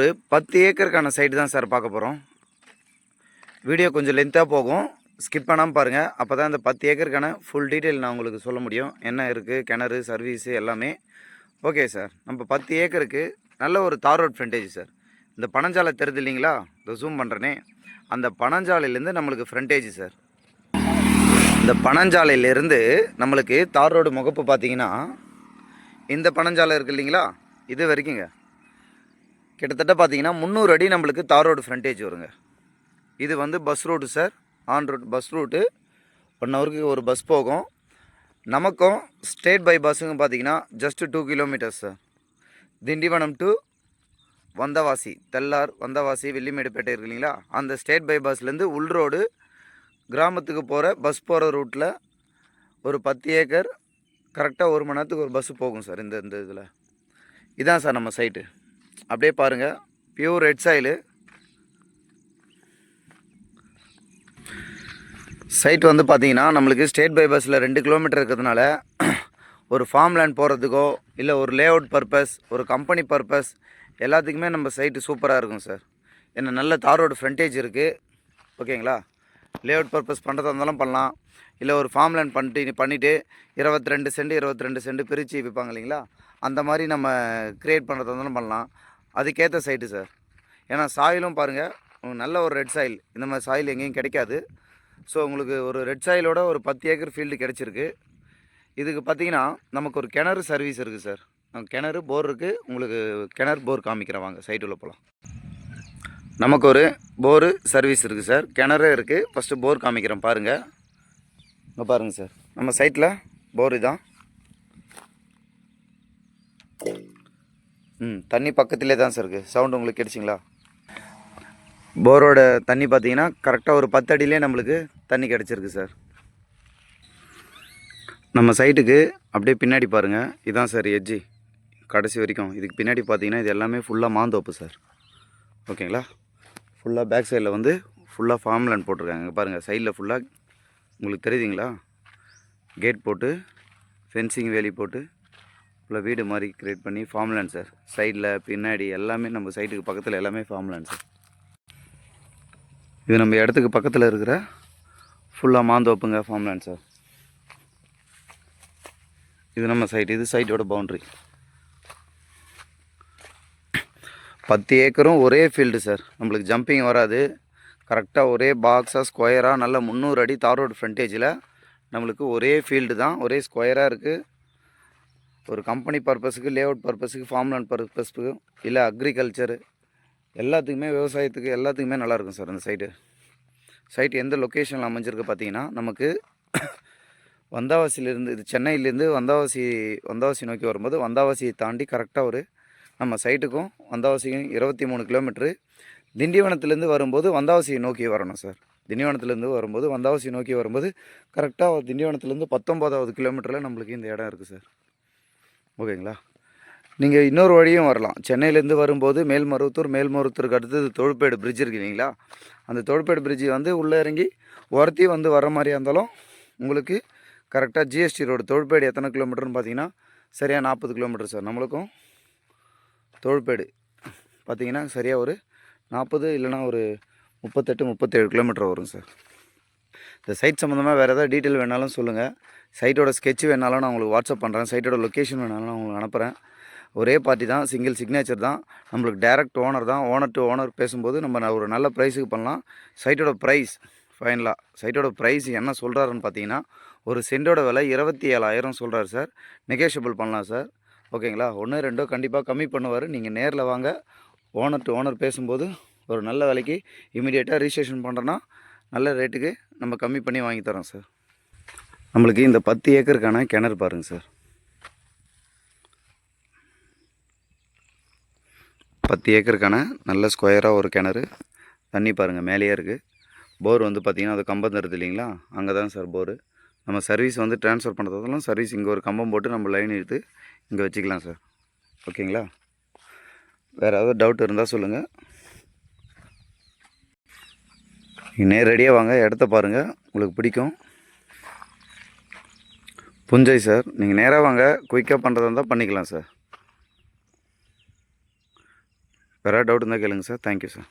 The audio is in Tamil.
ஒரு பத்து ஏக்கருக்கான சைட்டு தான் சார் பார்க்க போகிறோம் வீடியோ கொஞ்சம் லென்த்தாக போகும். ஸ்கிப் பண்ணாமல் பாருங்கள் அப்போ தான் இந்த பத்து ஏக்கருக்கான ஃபுல் டீட்டெயில் நான் உங்களுக்கு சொல்ல முடியும். என்ன இருக்குது கிணறு சர்வீஸு எல்லாமே. ஓகே சார் நம்ம பத்து ஏக்கருக்கு நல்ல ஒரு தார் ரோட் ஃப்ரண்டேஜ் சார் இந்த பனஞ்சாலை தெரியுது இல்லைங்களா? இந்த ஜூம் பண்ணுறேனே அந்த பனஞ்சாலையிலேருந்து நம்மளுக்கு ஃப்ரண்டேஜ் சார் இந்த பனஞ்சாலையிலேருந்து நம்மளுக்கு தார் ரோடு முகப்பு பார்த்தீங்கன்னா இந்த பனஞ்சாலை இருக்குது இல்லைங்களா? இது வரைக்குங்க கிட்டத்தட்ட பார்த்தீங்கன்னா முந்நூறு அடி நம்மளுக்கு தார் ரோடு ஃப்ரண்டேஜ் வருங்க. இது வந்து bus route sir on route bus route one ஹவருக்கு ஒரு பஸ் போகும். நமக்கும் ஸ்டேட் பை பஸ்ஸுங்க பார்த்தீங்கன்னா just two kilometres sir Tindivanam to Vandavasi Thellar Vandavasi Vellimedupettai இருக்கு இல்லைங்களா? அந்த ஸ்டேட் பை பஸ்லேருந்து உள் ரோடு கிராமத்துக்கு போகிற பஸ் போகிற ரூட்டில் ஒரு பத்து ஏக்கர் கரெக்டாக ஒரு மணி நேரத்துக்கு ஒரு பஸ்ஸு போகும் சார் இந்த இந்த இதில். இதான் சார் நம்ம சைட்டு அப்படியே பாருங்கள் பியூர் ரெட் சாயிலு சைட் வந்து பார்த்தீங்கன்னா நம்மளுக்கு ஸ்டேட் பை பஸ்ஸில் ரெண்டு கிலோமீட்டர் இருக்கிறதுனால ஒரு ஃபார்ம் லேண்ட் போகிறதுக்கோ இல்லை ஒரு லே அவுட் பர்பஸ் ஒரு கம்பெனி பர்பஸ் எல்லாத்துக்குமே நம்ம சைட்டு சூப்பராக இருக்கும் சார் ஏன்னா நல்ல தார் ரோடு ஃப்ரண்டேஜ் இருக்குது ஓகேங்களா லே அவுட் பர்பஸ் பண்ணுறதா இருந்தாலும் பண்ணலாம். இல்லை ஒரு ஃபார்ம் லேண்ட் பண்ணிட்டு பண்ணிவிட்டு இருபத்தி ரெண்டு சென்ட் இருபத்தி ரெண்டு சென்ட் பிரித்து விற்பாங்க இல்லைங்களா? அந்த மாதிரி நம்ம க்ரியேட் பண்ணுறதா இருந்தாலும் பண்ணலாம். அதுக்கேற்ற சைட்டு சார் ஏன்னா சாயிலும் பாருங்கள் நல்ல ஒரு ரெட் சாயில் இந்த மாதிரி சாயில் எங்கேயும் கிடைக்காது. ஸோ உங்களுக்கு ஒரு ரெட் சாயிலோட ஒரு பத்து ஏக்கர் ஃபீல்டு கிடச்சிருக்கு. இதுக்கு பார்த்தீங்கன்னா நமக்கு ஒரு கிணறு சர்வீஸ் இருக்குது சார் கிணறு போர் இருக்குது உங்களுக்கு கிணறு போர் காமிக்கிறேன். வாங்க சைட்டுள்ள போகலாம் நமக்கு ஒரு போரு சர்வீஸ் இருக்குது சார் கிணறு இருக்குது ஃபஸ்ட்டு போர் காமிக்கிறேன். பாருங்கள் இங்கே பாருங்கள் சார் நம்ம சைட்டில் போர் இதான் ம். தண்ணி பக்கத்திலே தான் சார் இருக்குது சவுண்டு உங்களுக்கு கிடைச்சிங்களா போரோட தண்ணி பார்த்தீங்கன்னா கரெக்டாக ஒரு பத்து அடியிலே நம்மளுக்கு தண்ணி கிடச்சிருக்கு சார். நம்ம சைட்டுக்கு அப்படியே பின்னாடி பாருங்கள் இதுதான் சார் எட்ஜி கடைசி வரைக்கும். இதுக்கு பின்னாடி பார்த்தீங்கன்னா இது எல்லாமே ஃபுல்லாக மாந்தோப்பு சார். ஓகேங்களா? ஃபுல்லாக பேக் சைடில் வந்து ஃபுல்லாக ஃபார்ம் லேண்ட் போட்டிருக்காங்க. பாருங்கள் சைடில் ஃபுல்லாக உங்களுக்கு தெரியுதுங்களா? கேட் போட்டு ஃபென்சிங் வேலி போட்டு ஃபுல்லாக வீடு மாதிரி க்ரியேட் பண்ணி ஃபார்ம் லேண்ட் சார். சைடில் பின்னாடி எல்லாமே நம்ம சைட்டுக்கு பக்கத்தில் எல்லாமே ஃபார்ம் லேண்ட் சார். இது நம்ம இடத்துக்கு பக்கத்தில் இருக்கிற ஃபுல்லாக மாந்தோப்புங்க ஃபார்ம் லேண்ட் சார். இது நம்ம சைட் இது சைட்டோட பவுண்ட்ரி. பத்து ஏக்கரும் ஒரே ஃபீல்டு சார். நம்மளுக்கு ஜம்பிங் வராது. கரெக்டாக ஒரே பாக்ஸாக ஸ்கொயராக நல்ல முந்நூறு அடி தார் ரோடு ஃப்ரண்டேஜில் நம்மளுக்கு ஒரே ஃபீல்டு தான். ஒரே ஸ்கொயராக இருக்குது ஒரு கம்பெனி பர்பஸுக்கு லே அவுட் பர்பஸுக்கு ஃபார்ம் லேண்ட் பர்பஸுக்கு இல்லை அக்ரிகல்ச்சரு எல்லாத்துக்குமே விவசாயத்துக்கு எல்லாத்துக்குமே நல்லாயிருக்கும் சார் அந்த சைடு சைட் எந்த லொக்கேஷனில் அமைஞ்சிருக்கு பார்த்தீங்கன்னா நமக்கு வந்தாவாசியிலேருந்து இது சென்னையிலேருந்து வந்தாவாசி வந்தாவாசி நோக்கி வரும்போது வந்தாவாசியை தாண்டி கரெக்டாக ஒரு நம்ம சைட்டுக்கும் வந்தாவாசிக்கும் இருபத்தி மூணு கிலோமீட்ரு திண்டிவனத்துலேருந்து வரும்போது வந்தாவாசியை நோக்கி வரணும் சார். திண்டிவனத்துலேருந்து வரும்போது வந்தாவாசி நோக்கி வரும்போது கரெக்டாக திண்டிவனத்துலேருந்து பத்தொம்போதாவது கிலோமீட்டரில் நம்மளுக்கு இந்த இடம் இருக்குது சார். ஓகேங்களா? நீங்கள் இன்னொரு வழியும் வரலாம். சென்னையிலேருந்து வரும்போது மேல்மருவத்தூர் மேல்மருவத்தூருக்கு அடுத்தது தொழுப்பேடு பிரிட்ஜ் இருக்கு இல்லைங்களா? அந்த தொழுப்பேடு பிரிட்ஜ் வந்து உள்ளே இறங்கி ஒருத்தி வந்து வர மாதிரியா இருந்தாலும் உங்களுக்கு கரெக்டாக ஜிஎஸ்டி ரோடு தொழுப்பேடு எத்தனை கிலோமீட்டர்னு பார்த்தீங்கன்னா சரியாக நாற்பது கிலோமீட்டர் சார். நம்மளுக்கும் தொழுப்பேடு பார்த்தீங்கன்னா சரியாக ஒரு நாற்பது இல்லைனா ஒரு முப்பத்தெட்டு முப்பத்தேழு கிலோமீட்டர் வரும் சார். இந்த சைட் சம்மந்தமாக வேறு ஏதாவது டீட்டெயில் வேணாலும் சொல்லுங்கள் சைட்டோட ஸ்கெட்ச் வேணாலும் நான் உங்களுக்கு வாட்ஸ்அப் பண்ணுறேன் சைட்டோட லொக்கேஷன் வேணாலும் நான் உங்களுக்கு அனுப்புகிறேன் ஒரே பார்ட்டி தான் சிங்கிள் சிக்னேச்சர் தான். நம்மளுக்கு டைரக்ட் ஓனர் தான். ஓனர் டு ஓனர் பேசும்போது நம்ம ஒரு நல்ல ப்ரைஸுக்கு பண்ணலாம். சைட்டோட ப்ரைஸ் ஃபைனலாக சைட்டோட ப்ரைஸ் என்ன சொல்கிறாருன்னு பார்த்தீங்கன்னா ஒரு சென்டோட விலை இருபத்தி ஏழாயிரம் சொல்கிறாரு சார் நெகோஷியபிள் பண்ணலாம் சார் ஓகேங்களா ஒன்று ரெண்டோ கண்டிப்பாக கம்மி பண்ணுவார். நீங்கள் நேரில் வாங்க. ஓனர் டு ஓனர் பேசும்போது ஒரு நல்ல விலைக்கு இமீடியட்டாக ரிஜிஸ்ட்ரேஷன் பண்ணுறோன்னா நல்ல ரேட்டுக்கு நம்ம கம்மி பண்ணி வாங்கி தரோம் சார் நம்மளுக்கு இந்த பத்து ஏக்கருக்கான கிணறு பாருங்கள் சார் பத்து ஏக்கருக்கான நல்ல ஸ்கொயராக ஒரு கிணறு. தண்ணி பாருங்கள் மேலேயே இருக்குது போர் வந்து பார்த்திங்கன்னா அது கம்பம் தருது இல்லைங்களா? அங்கே தான் சார் போரு நம்ம சர்வீஸ் வந்து ட்ரான்ஸ்ஃபர் பண்ணுறதாலும் சர்வீஸ் இங்கே ஒரு கம்பம் போட்டு நம்ம லைன் எடுத்து இங்கே வச்சுக்கலாம் சார் ஓகேங்களா வேறு ஏதாவது டவுட் இருந்தால் சொல்லுங்கள் நீங்கள் நேரடியாக வாங்க இடத்த பாருங்கள் உங்களுக்கு பிடிக்கும். புஞ்சை சார் நீங்கள் நேராக வாங்க. குயிக்காக பண்ணுறதா இருந்தால் பண்ணிக்கலாம் சார். வேறு டவுட் இருந்தால் கேளுங்கள் சார். Thank you sir